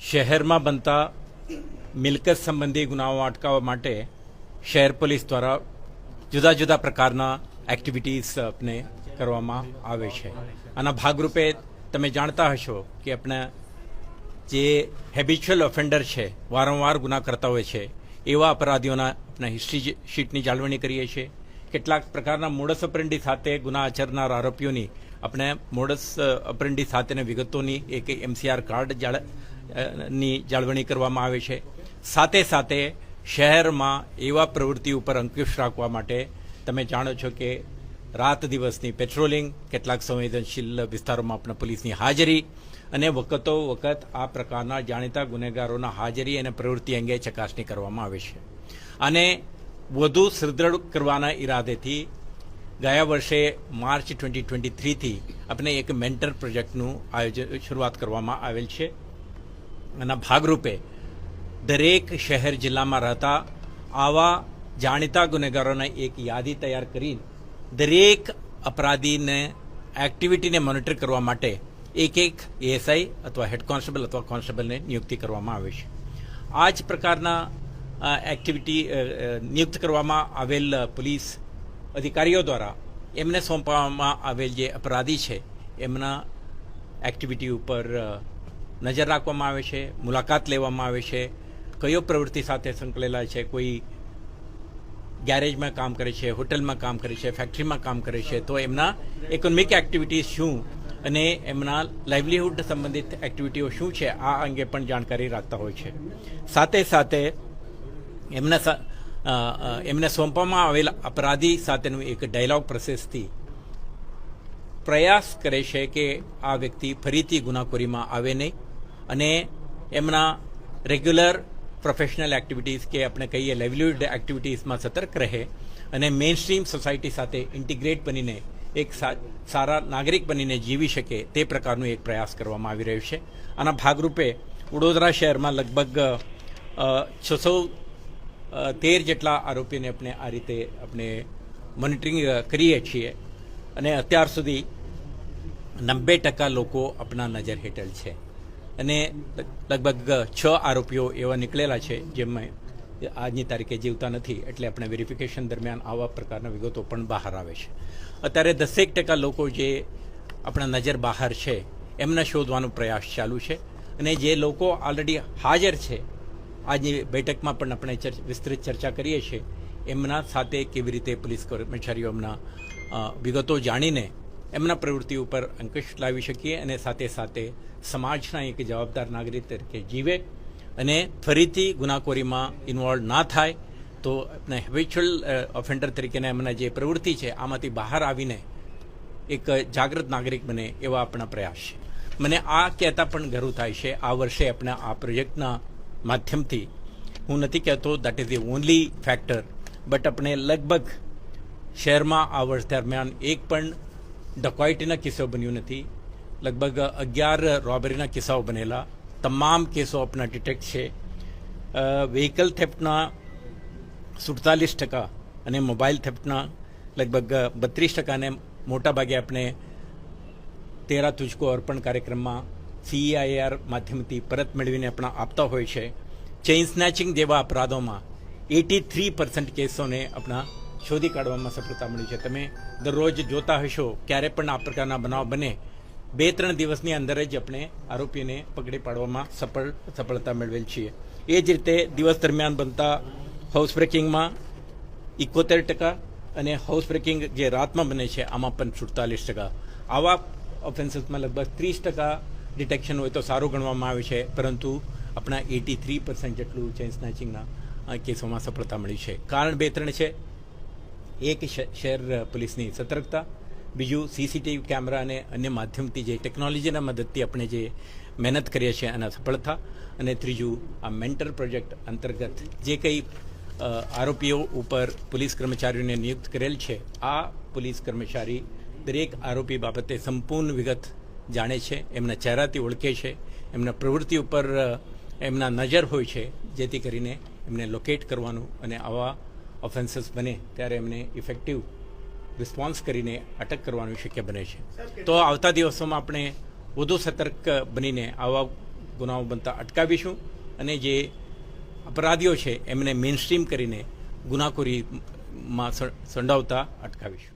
શહેરમાં બનતા મિલકત સંબંધી ગુનાઓ અટકાવવા માટે શહેર પોલીસ દ્વારા જુદા જુદા પ્રકારના એક્ટિવિટીઝ આપણે કરવામાં આવે છે. આના ભાગરૂપે તમે જાણતા હશો કે આપણે જે હેબિચ્યુઅલ ઓફેન્ડર છે, વારંવાર ગુના કરતા હોય છે, એવા અપરાધીઓના આપણે હિસ્ટ્રી શીટની જાળવણી કરીએ છીએ. કેટલાક પ્રકારના મોડસ ઓપરેન્ડી સાથે ગુના આચરનાર આરોપીઓની આપણે મોડસ ઓપરેન્ડી સાથેની વિગતોની એક એમસીઆર કાર્ડની જાળવણી કરવામાં આવે છે. સાથે સાથે શહેરમાં એવા પ્રવૃત્તિ ઉપર અંકુશ રાખવા માટે તમે જાણો છો કે રાત દિવસની પેટ્રોલિંગ કેટલાક સંવેદનશીલ વિસ્તારોમાં આપણા પોલીસની હાજરી અને વખતો વખત આ પ્રકારના જાણીતા ગુનેગારોના હાજરી અને પ્રવૃત્તિ અંગે ચકાસણી કરવામાં આવે છે. અને વધુ સુદૃઢ કરવાના ઈરાદેથી ગયા વર્ષે માર્ચ ટ્વેન્ટી ટ્વેન્ટી થ્રીથી આપણે એક મેન્ટર પ્રોજેક્ટનું આયોજન, શરૂઆત કરવામાં આવેલ છે. એના ભાગરૂપે દરેક શહેર જિલ્લામાં રહેતા આવા જાણીતા ગુનેગારોની એક યાદી તૈયાર કરી દરેક અપરાધીને, એક્ટિવિટીને મોનિટર કરવા માટે એક એક એએસઆઈ અથવા હેડ કોન્સ્ટેબલ અથવા કોન્સ્ટેબલને નિયુક્તિ કરવામાં આવે છે. આ જ પ્રકારના એક્ટિવિટી નિયુક્ત કરવામાં આવેલ પોલીસ અધિકારીઓ દ્વારા એમને સોંપવામાં આવેલ જે અપરાધી છે, એમના એક્ટિવિટી ઉપર નજર રાખવામાં આવે છે, મુલાકાત લેવામાં આવે છે, કયો પ્રવૃત્તિ સાથે સંકળેલા છે, કોઈ ગેરેજમાં કામ કરે છે, હોટલમાં કામ કરે છે ફેક્ટરીમાં કામ કરે છે, તો એમના ઇકોનોમિક એક્ટિવિટીઝ શું અને એમના લાઇવલીહુડ સંબંધિત એક્ટિવિટીઓ શું છે, આ અંગે પણ જાણકારી રાખતા હોય છે. સાથે સાથે એમના એમને સોંપવામાં આવેલા અપરાધી સાથેનું એક ડાયલોગ પ્રોસેસથી પ્રયાસ કરે છે કે આ વ્યક્તિ ફરીથી ગુનાખોરીમાં આવે નહીં અને એમના રેગ્યુલર પ્રોફેશનલ એક્ટિવિટીઝ કે આપણે કહીએ લેવલીહુડ એક્ટિવિટીઝમાં સતર્ક રહે અને મેઇન સ્ટ્રીમ સોસાયટી સાથે ઇન્ટિગ્રેટ બનીને એક સારા નાગરિક બનીને જીવી શકે તે પ્રકારનો એક પ્રયાસ કરવામાં આવી રહ્યો છે. આના ભાગરૂપે વડોદરા શહેરમાં લગભગ છસો તેર જેટલા આરોપીઓને આપણે આ રીતે આપણે મોનિટરિંગ કરીએ છીએ. અને અત્યાર સુધી નબ્બે ટકા લોકો આપણા નજર હેઠળ છે. અને લગભગ છ આરોપીઓ એવા નીકળેલા છે જેમાં આજની તારીખે જીવતા નથી એટલે આપણે વેરિફિકેશન દરમિયાન આવા પ્રકારના વિગતો પણ બહાર આવે છે. અત્યારે દસેક ટકા લોકો જે આપણા નજર બહાર છે, એમને શોધવાનો પ્રયાસ ચાલુ છે અને જે લોકો ઓલરેડી હાજર છે, આજની બેઠકમાં પણ આપણે વિસ્તૃત ચર્ચા કરીએ છીએ, એમના સાથે કેવી રીતે પોલીસ કર્મચારીઓ એમના વિગતો જાણીને એમના પ્રવૃત્તિ ઉપર અંકુશ લાવી શકીએ અને સાથે સાથે સમાજના એક જવાબદાર નાગરિક તરીકે જીવે અને ફરીથી ગુનાખોરીમાં ઇન્વોલ્વ ના થાય, તો આપણે હેબિચ્યુઅલ ઓફેન્ડર તરીકેના એમના જે પ્રવૃત્તિ છે, આમાંથી બહાર આવીને એક જાગૃત નાગરિક બને એવા આપણા પ્રયાસ છે. મને આ કહેતા પણ ગર્વ થાય છે, આ વર્ષે આપણે આ પ્રોજેક્ટના માધ્યમથી, હું નથી કહેતો that is the only factor but આપણે લગભગ શહેરમાં આ વર્ષ દરમિયાન એક પણ ડકોઇટીના કિસ્સો બન્યો નથી. લગભગ અગિયાર રોબરીના કિસ્સાઓ બનેલા. તમામ કેસો આપણા ડિટેક્ટ છે. વ્હીકલ થેફ્ટના સુડતાલીસ ટકા અને મોબાઈલ થેફ્ટના લગભગ બત્રીસ ટકાને મોટાભાગે આપણે તેરા તુજકો અર્પણ કાર્યક્રમમાં સીઆઈઆર માધ્યમથી પરત મેળવીને આપણા આપતા હોય છે. ચેઇન સ્નેચિંગ જેવા અપરાધોમાં એટી થ્રી પર્સન્ટ કેસોને આપણા શોધી કાઢવામાં સફળતા મળી છે. તમે દરરોજ જોતા હશો, ક્યારે પણ આ પ્રકારના બનાવ બને બે ત્રણ દિવસની અંદર જ આપણે આરોપીને પકડી પાડવામાં સફળ, સફળતા મેળવેલ છીએ. એ જ રીતે દિવસ દરમિયાન બનતા હાઉસ બ્રેકિંગમાં ઇકોતેર ટકા અને હાઉસ બ્રેકિંગ જે રાતમાં બને છે, આમાં પણ સુડતાલીસ ટકા. આવા ઓફેન્સીસમાં લગભગ ત્રીસ ટકા ડિટેક્શન હોય તો સારું ગણવામાં આવે છે, પરંતુ આપણા એટી થ્રી પર્સન્ટ જેટલું ચેન સ્નેચિંગના કેસોમાં સફળતા મળી છે. કારણ બે ત્રણ છે. એક શહેર પોલીસની સતર્કતા બીજું સીસીટીવી કેમેરા અને અન્ય માધ્યમથી જે ટેકનોલોજીના મદદથી આપણે જે મહેનત કરીએ છીએ એના સફળતા અને ત્રીજું આ મેન્ટર પ્રોજેક્ટ અંતર્ગત જે કંઈ આરોપીઓ ઉપર પોલીસ કર્મચારીઓને નિયુક્ત કરેલ છે, આ પોલીસ કર્મચારી દરેક આરોપી બાબતે સંપૂર્ણ વિગત જાણે છે, એમના ચહેરાથી ઓળખે છે, એમના પ્રવૃત્તિ ઉપર એમના નજર હોય છે, જેથી કરીને એમને લોકેટ કરવાનું અને આવા ઓફેન્સીસ બને ત્યારે એમને ઇફેક્ટિવ રિસ્પોન્સ કરીને અટક કરવાનું શક્ય બને છે. તો આવતા દિવસોમાં આપણે વધુ સતર્ક બનીને આવા ગુનાઓ બનતા અટકાવીશું અને જે અપરાધીઓ છે, એમને મેઇનસ્ટ્રીમ કરીને ગુનાખોરીમાં સંડાવતા અટકાવીશું.